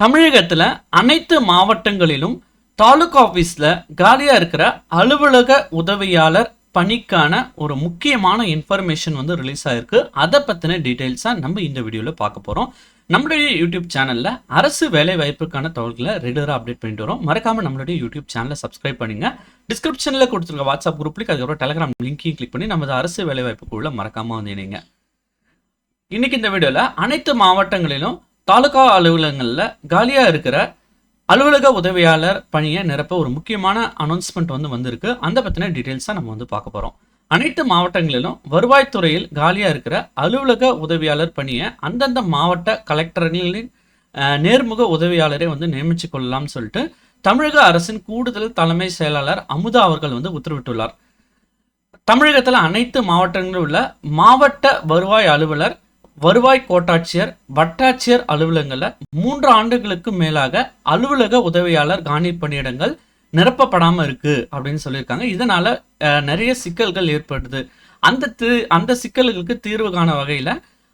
தமிழகத்தில் அனைத்து மாவட்டங்களிலும் தாலுகா ஆஃபீஸில் காலியாக இருக்கிற அலுவலக உதவியாளர் பணிக்கான ஒரு முக்கியமான இன்ஃபர்மேஷன் வந்து ரிலீஸ் ஆயிருக்கு. அதை பற்றின டீட்டெயில்ஸாக நம்ம இந்த வீடியோவில் பார்க்க போகிறோம் நம்மளுடைய யூடியூப் சேனலில் அரசு வேலை வாய்ப்புக்கான தகவல்களை ரெகுலராக அப்டேட் பண்ணிட்டு வரோம். மறக்காமல் நம்மளுடைய யூடியூப் சேனலை சப்ஸ்கிரைப் பண்ணுங்கள் டிஸ்கிரிப்ஷனில் கொடுத்துருக்க வாட்ஸ்அப் குரூப்லேயும் அதுக்கப்புறம் டெலகிராம் லிங்கையும் கிளிக் பண்ணி நமது அரசு வேலை வாய்ப்புக்குள்ள மறக்காமல் வந்து இணைங்க. இன்னைக்கு இந்த வீடியோவில் அனைத்து மாவட்டங்களிலும் தாலுகா அலுவலகங்களில் காலியாக இருக்கிற அலுவலக உதவியாளர் பணியை நிரப்ப ஒரு முக்கியமான அனௌன்ஸ்மெண்ட் வந்து வந்திருக்கு. அந்த பற்றின டீட்டெயில்ஸாக நம்ம வந்து பார்க்க போகிறோம் அனைத்து மாவட்டங்களிலும் வருவாய்த்துறையில் காலியாக இருக்கிற அலுவலக உதவியாளர் பணியை அந்தந்த மாவட்ட கலெக்டர்களின் நேர்முக உதவியாளரை வந்து நியமிச்சு கொள்ளலாம்னு சொல்லிட்டு தமிழக அரசின் கூடுதல் தலைமை செயலாளர் அமுதா அவர்கள் வந்து உத்தரவிட்டுள்ளார். தமிழகத்தில் அனைத்து மாவட்டங்களிலும் உள்ள மாவட்ட வருவாய் அலுவலர் வருவாய் கோட்டாட்சியர் வட்டாட்சியர் அலுவலகங்களில் மூன்று ஆண்டுகளுக்கு மேலாக அலுவலக உதவியாளர் காணி பணியிடங்கள் நிரப்பப்படாமல் இருக்கு அப்படின்னு சொல்லியிருக்காங்க. இதனால நிறைய சிக்கல்கள் ஏற்படுது. அந்த தி அந்த சிக்கல்களுக்கு தீர்வு காண வகையில்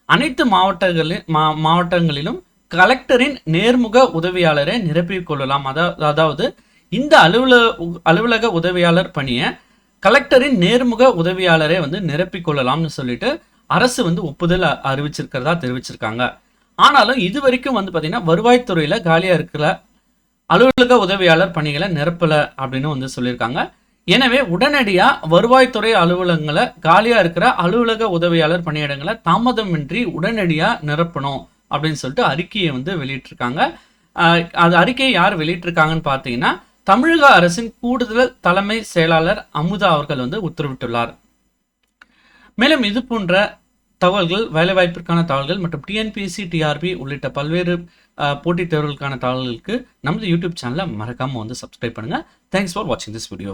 அனைத்து மாவட்டங்களில் மா மாவட்டங்களிலும் கலெக்டரின் நேர்முக உதவியாளரை நிரப்பிக் கொள்ளலாம். அதாவது இந்த அலுவலக அலுவலக உதவியாளர் பணியை கலெக்டரின் நேர்முக உதவியாளரை வந்து நிரப்பிக் கொள்ளலாம்னு சொல்லிட்டு அரசு வந்து ஒப்புதல் அறிவிச்சிருக்கிறதா தெரிவிச்சிருக்காங்க. ஆனாலும் இது வரைக்கும் வந்து பார்த்தீங்கன்னா வருவாய்த்துறையில் காலியாக இருக்கிற அலுவலக உதவியாளர் பணிகளை நிரப்பலை அப்படின்னு வந்து சொல்லியிருக்காங்க. எனவே உடனடியாக வருவாய்த்துறை அலுவலகங்களை காலியாக இருக்கிற அலுவலக உதவியாளர் பணியிடங்களை தாமதமின்றி உடனடியாக நிரப்பணும் அப்படின்னு சொல்லிட்டு அறிக்கையை வந்து வெளியிட்டிருக்காங்க. அது அறிக்கையை யார் வெளியிட்டிருக்காங்கன்னு பார்த்தீங்கன்னா தமிழக அரசின் கூடுதல் தலைமை செயலாளர் அமுதா அவர்கள் வந்து உத்தரவிட்டுள்ளார். மேலும் இது போன்ற தகவல்கள் வேலைவாய்ப்பிற்கான தகவல்கள் மற்றும் டிஎன்பிஎஸ்சி டிஆர்பி உள்ளிட்ட பல்வேறு போட்டித் தேர்வுகளுக்கான தகவல்களுக்கு நமது யூடியூப் சேனலை மறக்காம வந்து சப்ஸ்கிரைப் பண்ணுங்க. தேங்க்ஸ் ஃபார் வாட்சிங் திஸ் வீடியோ